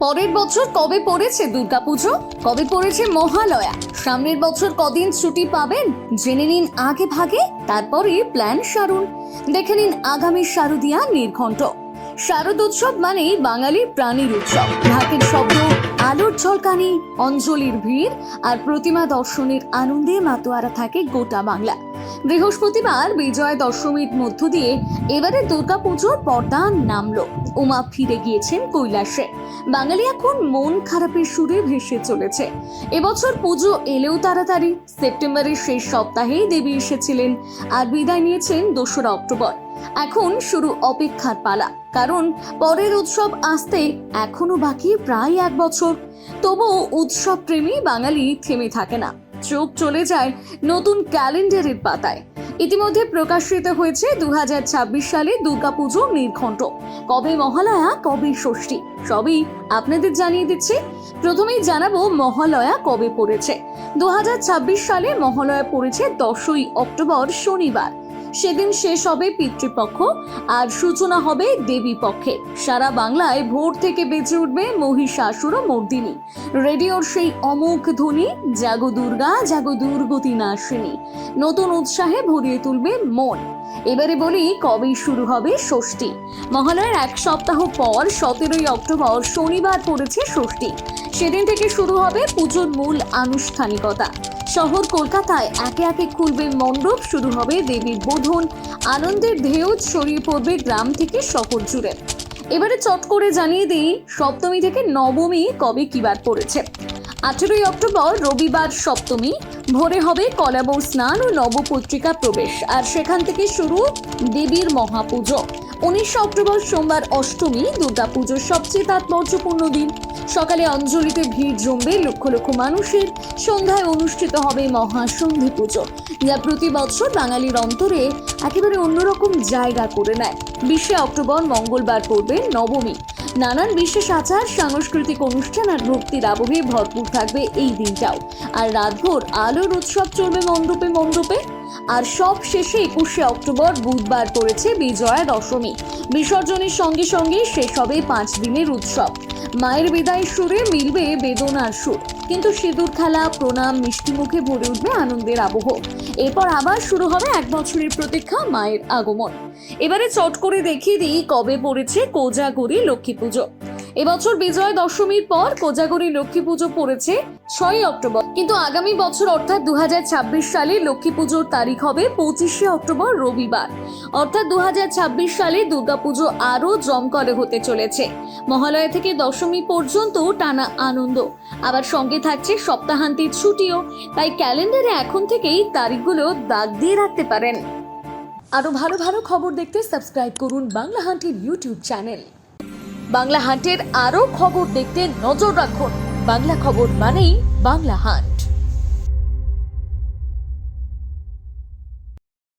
পরের বছর কবে পড়েছে দুর্গাপুজো? কবে পড়েছে মহালয়া? সামনের বছর কদিন ছুটি পাবেন? জেনে নিন আগে ভাগে তারপরে প্ল্যান সারুন। দেখে নিন আগামী শারদিয়া নির্ঘণ্ট। শারদ উৎসব মানেই বাঙালির প্রাণীর উৎসব। ঢাকের শব্দ আলোর ঝলকানি, অঞ্জলির ভিড় আর প্রতিমা দর্শনের আনন্দে মাতোয়ারা থাকে গোটা বাংলা। বৃহস্পতিবার বিজয়া দশমীর মধ্য দিয়ে এবারে দুর্গাপুজোর পর্দা নামলো। উমা ফিরে গিয়েছেন কৈলাসে। বাঙালি এখন মন খারাপের সুরে ভেসে চলেছে। এবছর পুজো এলেও তাড়াতাড়ি। সেপ্টেম্বরের শেষ সপ্তাহেই দেবী এসেছিলেন আর বিদায় নিয়েছেন দোসরা অক্টোবর। এখন শুরু অপেক্ষার পালা। কারণ পরের উৎসব আসতে এখনও বাকি প্রায় এক বছর। তবুও উৎসব প্রেমী বাঙালি থেমে থাকে না। চোখ চলে যায় নতুন ক্যালেন্ডারের পাতায়। ইতিমধ্যে প্রকাশিত হয়েছে দুহাজার ছাব্বিশ সালে দুর্গাপুজো নির্ঘণ্ট। কবে মহালয়া, কবে ষষ্ঠী, সবই আপনাদের জানিয়ে দিচ্ছি। প্রথমেই জানাব মহালয়া কবে পড়েছে। দু হাজার ছাব্বিশ সালে মহালয়া পড়েছে দশই অক্টোবর শনিবার। সেদিন শেষ হবে পিতৃপক্ষ আর সূচনা হবে দেবী পক্ষে। সারা বাংলায় ভোর থেকে বেঁচে উঠবে মহিষাসুর ও মর্দিনী। রেডিওর সেই অমোঘ ধ্বনি, জাগো দুর্গা, জাগো দুর্গতি নাশিনী। নতুন উৎসাহে ভরিয়ে তুলবে মন। এবারে বলি কবে শুরু হবে ষষ্ঠী? মহালয়ার এক সপ্তাহ পর সতেরোই অক্টোবর শনিবার পড়েছে ষষ্ঠী। সেদিন থেকে শুরু হবে পুজোর মূল আনুষ্ঠানিকতা। শহর কলকাতায় একে একে খুলবে মণ্ডপ, শুরু হবে দেবীর বোধন। আনন্দের ঢেউ ছড়িয়ে পড়বে গ্রাম থেকে শহর জুড়ে। এবারে চট করে জানিয়ে দিই, সপ্তমী থেকে নবমী কবে কিবার পড়েছে। আঠেরোই অক্টোবর রবিবার সপ্তমী, ভোরে হবে কলাবৌ স্নান ও নবপত্রিকা প্রবেশ। আর সেখান থেকে শুরু দেবীর মহাপুজো। উনিশে অক্টোবর সোমবার অষ্টমী, দুর্গাপুজোর সবচেয়ে তাৎপর্যপূর্ণ দিন। সকালে অঞ্জলিতে ভিড় জমবে লক্ষ লক্ষ মানুষের। সন্ধ্যায় অনুষ্ঠিত হবে মহাসন্ধি পুজো। যা প্রতি বছর বাঙালির অন্তরে একেবারে অন্যরকম জায়গা করে নেয়। বিশে অক্টোবর মঙ্গলবার পড়বে নবমী। নানান বিশেষ আচার, সাংস্কৃতিক অনুষ্ঠান আর ভক্তির আবহে ভরপুর থাকবে এই দিনটাও। আর রাতভর আলোর উৎসব চলবে মণ্ডপে মণ্ডপে। আর সব শেষে একুশে অক্টোবর বুধবার পড়েছে বিজয়া দশমী। বিসর্জনের সঙ্গে সঙ্গে শেষ হবে পাঁচ দিনের উৎসব। মায়ের বিদায় সুরে মিলবে বেদনার সুর। কিন্তু সিঁদুর খেলা, প্রণাম, মিষ্টি মুখে ভরে উঠবে আনন্দের আবহ। এরপর আবার শুরু হবে এক বছরের প্রতীক্ষা মায়ের আগমন। এবারে চট করে দেখিয়ে দিই কবে পড়েছে কোজাগরি লক্ষ্মী পুজো। এবছর বিজয় দশমীর পর কোজাগরী লক্ষ্মী পুজো পড়েছে ছয় অক্টোবর। কিন্তু আগামী বছর অর্থাৎ দুহাজার ছাব্বিশ সালে লক্ষ্মী পুজোর তারিখ হবে পঁচিশে অক্টোবর রবিবার। অর্থাৎ দুহাজার ছাব্বিশ সালে দুর্গাপুজো আরও জমকলে হতে চলেছে। মহালয়া থেকে দশমী পর্যন্ত টানা আনন্দ। আবার সঙ্গে থাকছে সপ্তাহান্তের ছুটিও। তাই ক্যালেন্ডারে এখন থেকেই তারিখগুলো দাগ দিয়ে রাখতে পারেন। আরও ভালো ভালো খবর দেখতে সাবস্ক্রাইব করুন বাংলা হান্টের ইউটিউব চ্যানেল। বাংলা হাটের আরও খবর দেখতে নজর রাখুন। বাংলা খবর মানেই বাংলা হান্ট